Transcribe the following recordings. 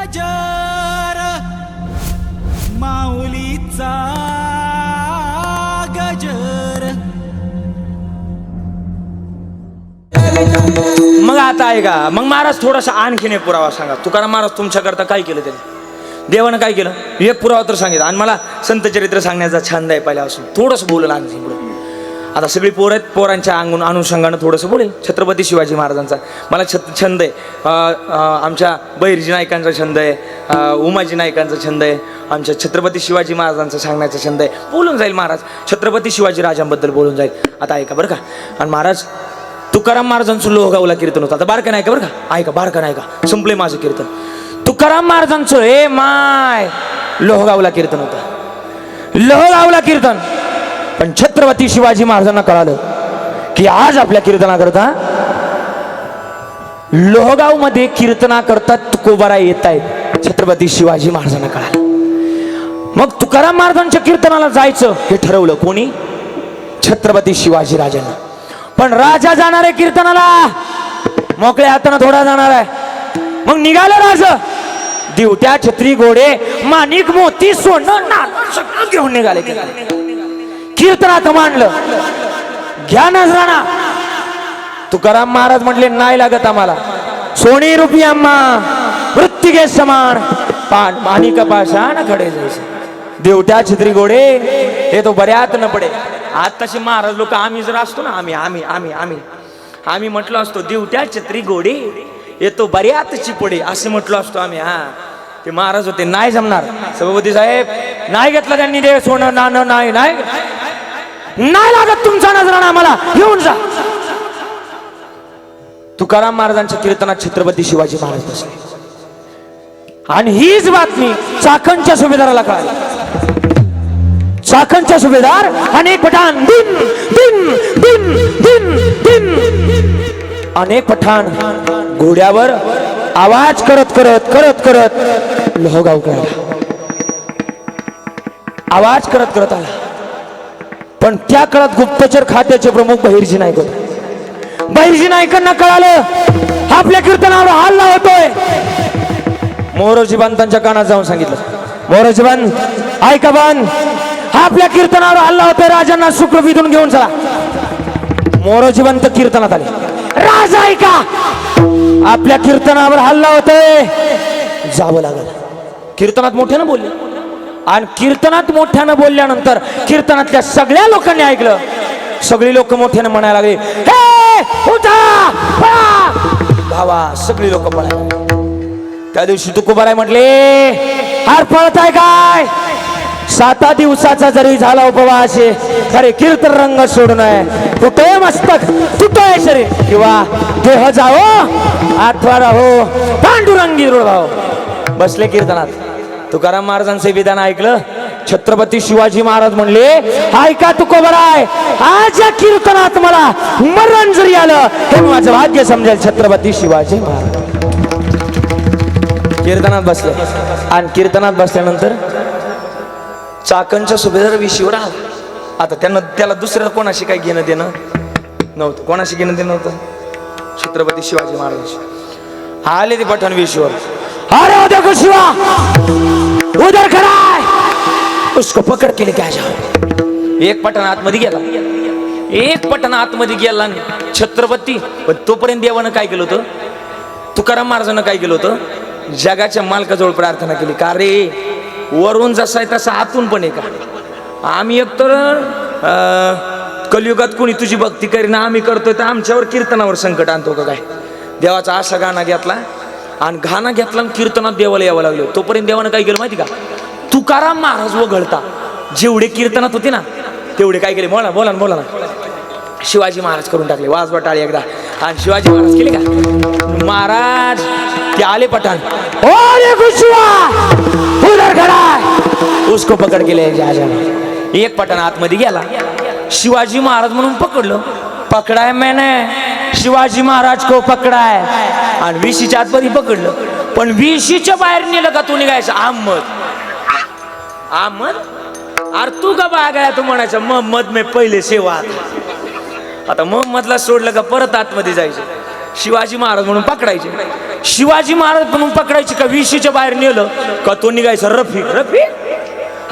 गजर माऊलीचा गजर. मग आता आहे का? मग महाराज थोडासा आणखीन एक पुरावा सांगा. तुकाराम महाराज तुमच्याकरता काय केलं त्याने? देवानं काय केलं? एक पुरावा तर सांगितलं. आणि मला संत चरित्र सांगण्याचा छंद आहे पहिल्यापासून. थोडंसं बोललं आणखी पुढे. आता सगळी पोरं आहेत पोरांच्या अंगून अनुषंगानं थोडंसं बोलेल. छत्रपती शिवाजी महाराजांचा. मला छत छंद आहे. आमच्या बहिरजी नायकांचा छंद आहे. उमाजी नायकांचा छंद आहे. आमच्या छत्रपती शिवाजी महाराजांचा सांगण्याचा छंद आहे. बोलून जाईल महाराज. छत्रपती शिवाजी राजांबद्दल बोलून जाईल. आता ऐका बरं का. आणि महाराज तुकाराम महाराजांचं लोहगावला कीर्तन होतं. आता बारका नाही का बरं का? ऐका बारका नाही का? संपले माझं कीर्तन. तुकाराम महाराजांचं ए माय लोहगावला कीर्तन होतं. लोहगावला कीर्तन. पण छत्रपती शिवाजी महाराजांना कळालं की आज आपल्या कीर्तनाकरता लोहगावमध्ये कीर्तना करता तुकोबारा येत आहेत छत्रपती शिवाजी महाराजांना कळालं. मग तुकाराम महाराजांच्या कीर्तनाला जायचं हे ठरवलं कोणी? छत्रपती शिवाजी राजांना. पण राजा जाणार आहे कीर्तनाला मोकळ्या हाताना थोडा जाणार आहे. मग निघालं राज. दिवट्या छत्री घोडे माणिक मोती सोनं नाणं सगळं घेऊन निघाले कीर्तनात मांडलं. घ्या नजराणा तुकाराम महाराज म्हटले नाही लागत आम्हाला. सोनी रुपी अम्मा. वृत्तिके समान. पान माणिक पाषाण खडे जायचे. देवट्या छत्री गोडे हे तो बऱ्यात न पडे. आज तसे महाराज लोक आम्ही जर असतो ना आम्ही आम्ही आम्ही आम्ही आम्ही म्हटलो असतो देवट्या छत्री गोडे येतो बऱ्यात चिपडे असे म्हटलो असतो आम्ही हा. ते महाराज होते नाही जमणार. सभापती साहेब नाही घेतलं त्यांनी दे सोनं नाणं नाही नाही. नाही लागत तुमचा नजराणा आम्हाला. घेऊन जा. तुकाराम महाराजांच्या कीर्तनात छत्रपती शिवाजी महाराज बसले. आणि हीच बातमी चाकणच्या सुभेदाराला कळाली. चाकणच्या सुभेदार अनेक पठाण. दिन दिन दिन दिन दिन. अनेक पठाण घोड्यावर आवाज करत करत करत करत लोहगाव आला आवाज करत करत आला. पण त्या काळात गुप्तचर खात्याचे प्रमुख बहिर्जी नाईक होते. बहिर्जी नाईकांना कळालं आपल्या कीर्तनावर हल्ला होतोय मोरोजी त्यांच्या कानात जाऊन सांगितलं. मोरोजी ऐका बन आपल्या कीर्तनावर हल्ला होतोय राजांना शुक्रविधून घेऊन चला. मोरोजी कीर्तनात आले. राजा ऐका. आपल्या कीर्तनावर हल्ला होतोय जावं लागल. कीर्तनात मोठ्यानं बोलले. आणि कीर्तनात मोठ्यानं बोलल्यानंतर कीर्तनातल्या सगळ्या लोकांनी ऐकलं. सगळी लोक मोठ्यानं म्हणायला लागले हे भावा सगळी लोक पळायला त्या दिवशी तू कुबाराय म्हटले हार पळताय काय? साता दिवसाचा जरी झाला उपवास असे खरे कीर्तन रंग सोडू कुठे मस्तक? तुटय शरीर? किंवा देह जावो आत्मा राहो पांडुरंगी रुळाव बसले कीर्तनात. तुकाराम महाराजांचे विधान ऐकलं? छत्रपती शिवाजी महाराज म्हणले ऐका तुकोबराय आज या कीर्तनात मला मरण जरी आलं हे माझं भाग्य समजेल छत्रपती शिवाजी महाराज. कीर्तनात बसले. आणि कीर्तनात बसल्यानंतर चाकणच्या सुभेदार विशीवर आला आता त्यांना त्याला दुसऱ्या कोणाशी काही घेणं देणं नव्हतं. कोणाशी घेणं देणं नव्हतं? छत्रपती शिवाजी महाराज आले ते पठाण विशीवर अरे देखो शिवा उधर खड़ा है उसको पकड़ के लेके आ जाओ. एक पठाण आतमध्ये गेला. एक पठाण आतमध्ये गेला आणि छत्रपती पण तोपर्यंत देवानं काय केलं होतं? तुकाराम महाराजांना काय केलं होतं? जगाच्या मालकाजवळ प्रार्थना केली. का रे? वरून जसा आहे तसा आतून पण आहे का आम्ही एकतर कलियुगात कोणी तुझी भक्ती करीना आम्ही करतोय तर आमच्यावर कीर्तनावर संकट आणतो का काय? देवाचा असा गाणा घेतला. आणि गाणं घेतला कीर्तनात देवाला यावं लागलं. तोपर्यंत देवानं काय केलं माहिती का? तुकाराम महाराज वगळता. जेवढे कीर्तनात होते ना तेवढे काय केले? बोला बोला ना बोला ना. शिवाजी महाराज करून टाकले. वाजवा टाळी एकदा. आणि शिवाजी महाराज केले का? महाराज ते आले पठाण. उसको पकड के ले जा जा. एक पठाण आतमध्ये गेला. शिवाजी महाराज म्हणून पकडलं. पकडाय मैंने. शिवाजी महाराज को पकडाय. आणि विशीच्या आतमध्ये पकडलं. पण विशीच्या बाहेर नेलं का तू निघायचं? अहमद. अहमद? अरे तू का बागाय तू म्हणायचं मोहम्मद मे पहिले सेवा आता. मोहम्मदला सोडलं का परत आतमध्ये जायचं. शिवाजी महाराज म्हणून पकडायचे. शिवाजी महाराज म्हणून पकडायचे का विशीच्या बाहेर नेलं? का तो निघायचा? रफिक रफिक?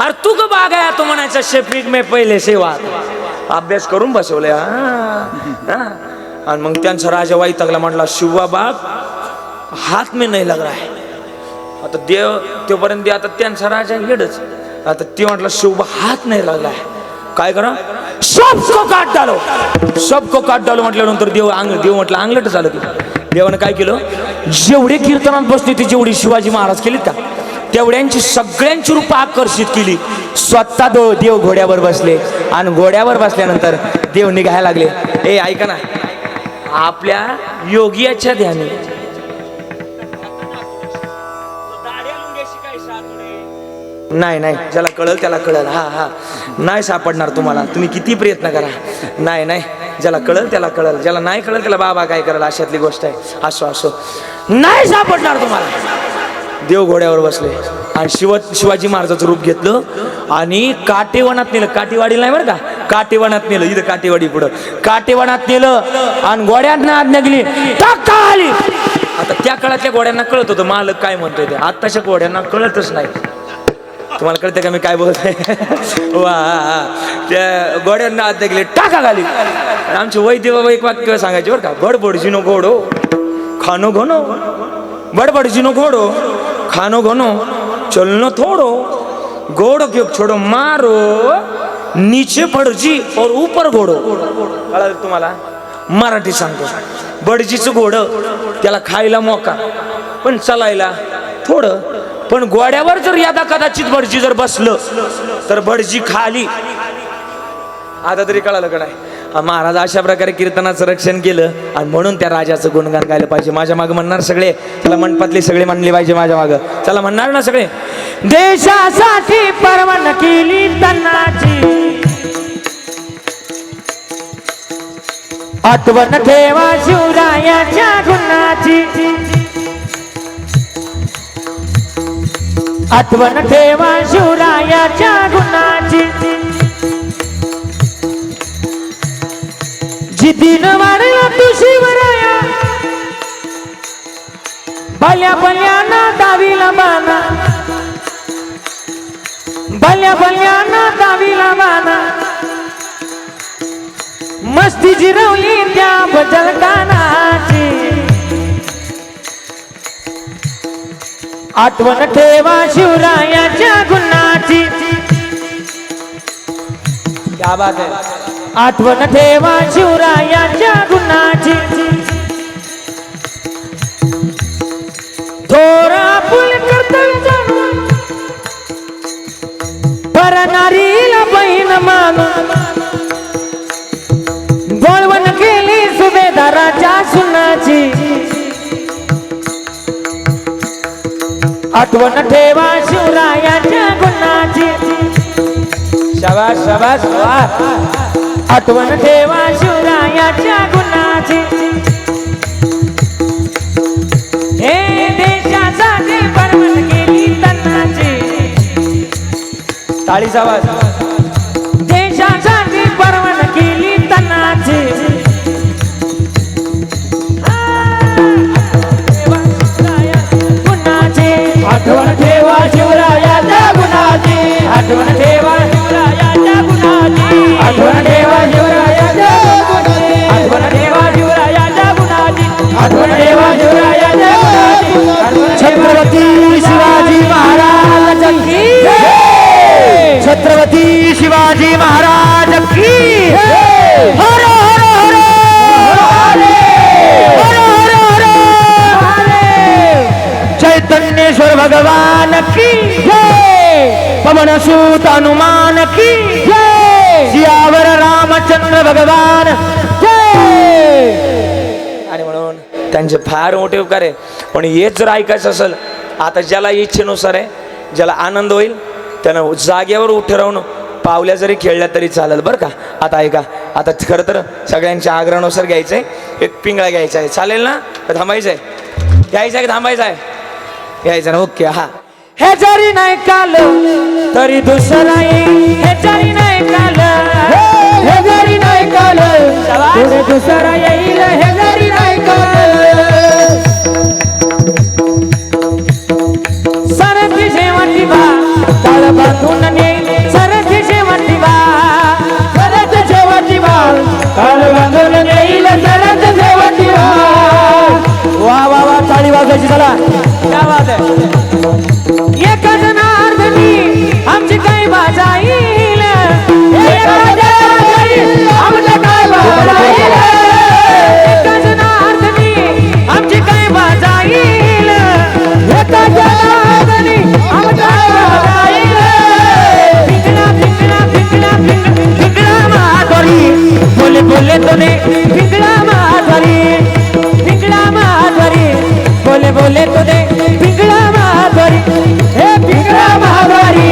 अरे तू का बाग आहे तो म्हणायचा शेफिक मे पहिले सेवा अभ्यास करून बसवले हा. आणि मग त्यांचा राजा वैतागला म्हटला शिवा बाप हात मी नाही लग आहे. आता देव तोपर्यंत दे- आता त्यांचा राजा हेडच आता ते म्हटलं शिवबा हात नाही लागला आहे. काय करा? सबको काट डालो. सबको काट डालो म्हटल्यानंतर देव अंग देव म्हटलं अंगलट झालं की देवानं काय केलं? जेवढे कीर्तनात बसले ते जेवढी शिवाजी महाराज केलीत का तेवढ्यांची सगळ्यांची रूप आकर्षित केली. स्वतः दो देव घोड्यावर बसले. आणि घोड्यावर बसल्यानंतर देव निघायला लागले. ए ऐका ना. आपल्या योगियाच्या ध्यानी. नाही नाही ज्याला कळल त्याला कळल. हा हा. नाही सापडणार तुम्हाला. तुम्ही किती प्रयत्न करा. नाही नाही ज्याला कळल त्याला कळल. ज्याला नाही कळल त्याला बाबा काय करेल? अशातली गोष्ट आहे. असो असो. नाही सापडणार तुम्हाला. देव घोड्यावर बसले. आणि शिव शिवाजी महाराजाचं रूप घेतलं आणि काटेवनात नेलं. काटेवाडी नाही बरं का? काटेवनात नेलं. इथं काटेवाडी पुढं. काटेवनात नेलं आणि घोड्यांना आज्ञा गेली टाका आली. आता त्या काळातल्या घोड्यांना कळत होतं मालक काय म्हणतोय ते. आत्ताच्या घोड्यांना कळतच नाही. तुम्हाला कळते का मी काय बोलतोय? वा त्या घोड्यांना आत गेले टाका घाली आमचे वैद्य बाबा एक वाक्य सांगायचे बरं का? बडबडजी नो घोडो खानो घोनो. बडबडजी नो घोडो खानो घोनो चलनो थोडो घोडो क्यों छोडो मारो नीचे पडजी और ऊपर घोडो कळालं तुम्हाला मराठी सांगतो बडजीचं घोडं त्याला खायला मोका पण चालायला थोडं पण गोड्यावर जर यादा कदाचित भटजी जर बसलं तर भटजी खाली आता तरी कळालं का नाही महाराज अशा प्रकारे कीर्तनाचं रक्षण केलं. आणि म्हणून त्या राजाचं गुणगान गायलं पाहिजे. माझ्या मागं म्हणणार सगळे? चला मंडपातले सगळे म्हणले पाहिजे माझ्या मागं. चला म्हणणार ना सगळे? देशासाठी परवान केली तन्नाची आठवण ठेवा शिवरायाच्या गुणाची. आठवण ठेवा शिवरायाच्या मस्ती जिरवली त्या बदल गानाची. आठवण ठेवा शिवरायाच्या गुणाची क्या बात आहे आठवण ठेवा शिवरायाच्या गुणाची थोरा फुल कर्तव्य जाणून. परनारीला बहीण मानून. माझी आठवण ठेवा शिवरायाच्या गुणाची. शवा शवा शवा. आठवण ठेवा शिवरायाच्या गुणाची. हे देशासाठी परवण केली तन्नाची टाळीचा आवाज. आठवण ठेवा शिवरायाच्या गुणाची. आठवण ठेवा शिवरायाच्या गुणाची. आठवण ठेवा शिवरायाच्या गुणाची. आठवण ठेवा शिवरायाच्या गुणाची. छत्रपती शिवाजी महाराज की! छत्रपती शिवाजी महाराज की! हर हर! हर! चैतन्येश्वर भगवान की पवन सूत हनुमान की जय। सियावर रामचंद्र भगवान जय। आणि म्हणून त्यांचे फार मोठे उपकार आहे. पण हेच जर ऐकायचं असेल आता ज्याला इच्छेनुसार आहे ज्याला आनंद होईल त्यानं जागेवर उठे राहून पावल्या जरी खेळल्या तरी चालेल बरं का? आता ऐका आता खरं तर सगळ्यांच्या आग्रहानुसार घ्यायचं आहे एक पिंगळा घ्यायचा आहे. चालेल ना? का थांबायचं आहे घ्यायचं आहे थांबायचं आहे घ्यायचं ना? ओके हा. हे जरी नाही काल तरी दुसरा हे जरी नाही काल हे जरी नाही काल दुसरा येईल. हे जरी नाही काल. सरस्ती शेवटी बा काळ बांधून नेईल. सरस्ती शेवटी बा सरस शेवटी बा काळ बांधून नेईल. शेवटी बा वा वा वा चाळी वाजायची चला. त्या वाजाय बोले बोले तुने पिंगला माधुरी पिंगला माधुरी. बोले बोले तुने पिंगला माधुरी. हे पिंगला माधुरी.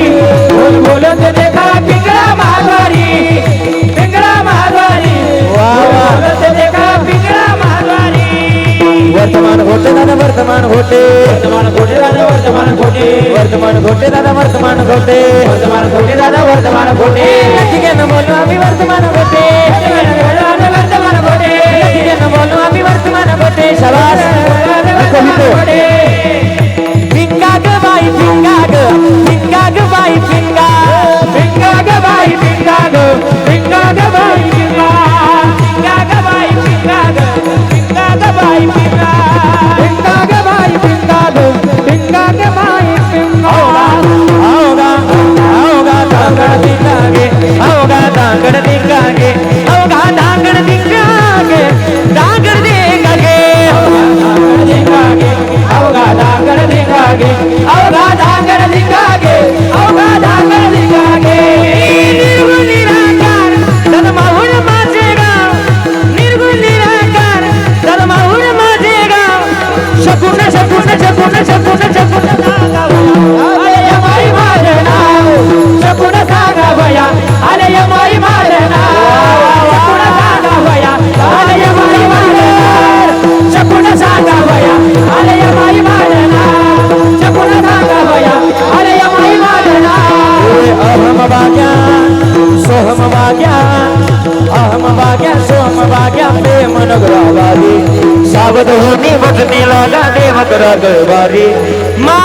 बोल बोले तुने का पिंगला माधुरी? वाह वाह बोले तुने का पिंगळा वर्तमान होते दादा वर्तमान घोटे वर्तमान घोटे दादा वर्तमान घोटे वर्तमान होते दादा वर्तमान घोटे वर्तमान होते दादा वर्तमान घोटे भाग्या सोम भाग्या प्रेम नगरावारी सावध होनी वचनी लागा देवकरा गळवारी मा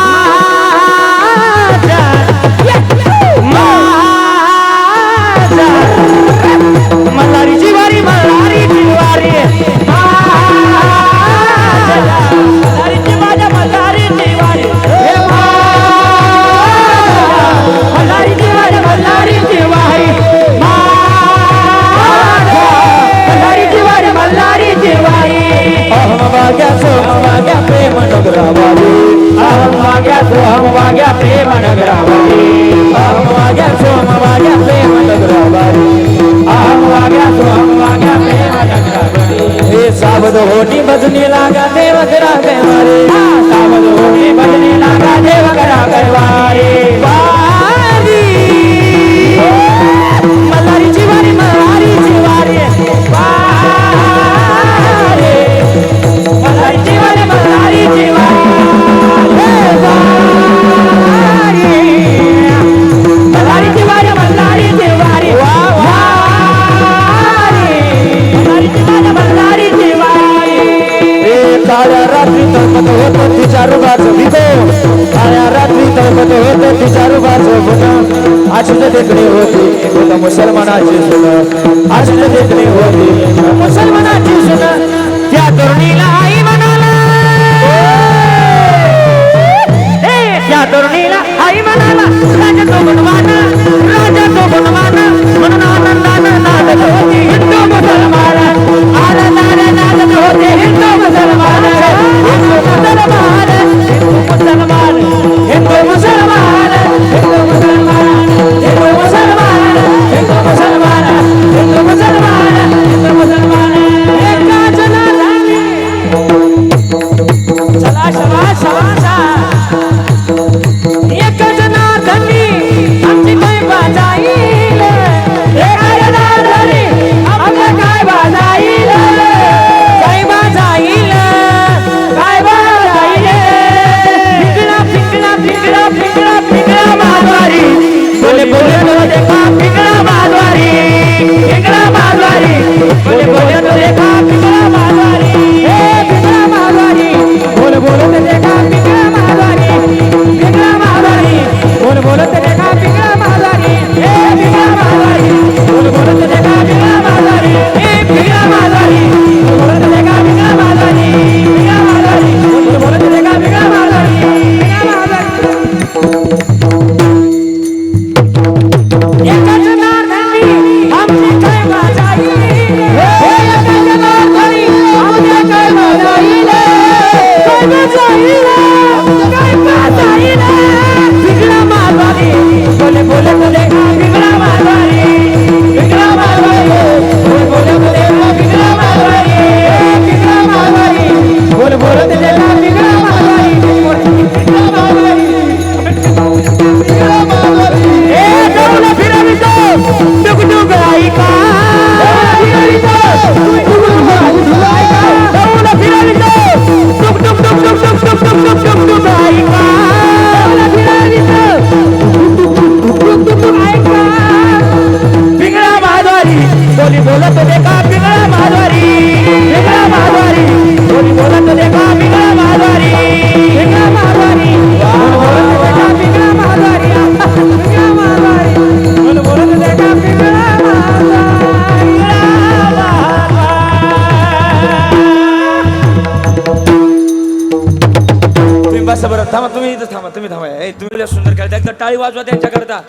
ताळी वाजवा त्यांच्याकरता.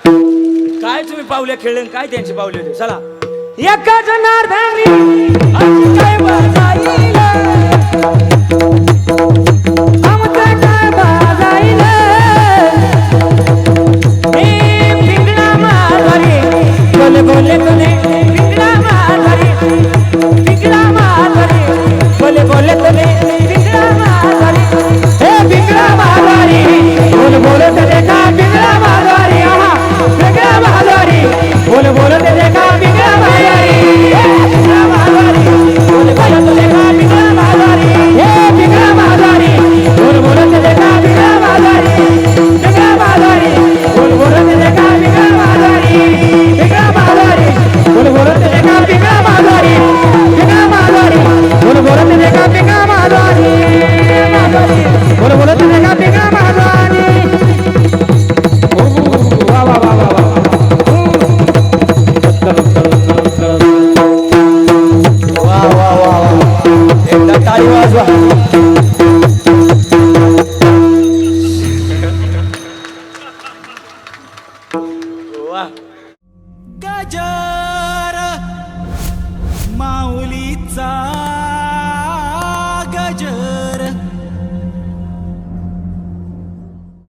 काय तुम्ही पावले खेळले काय त्यांची पावले होते? चला. एका जनार्दनी बोले बोले बोले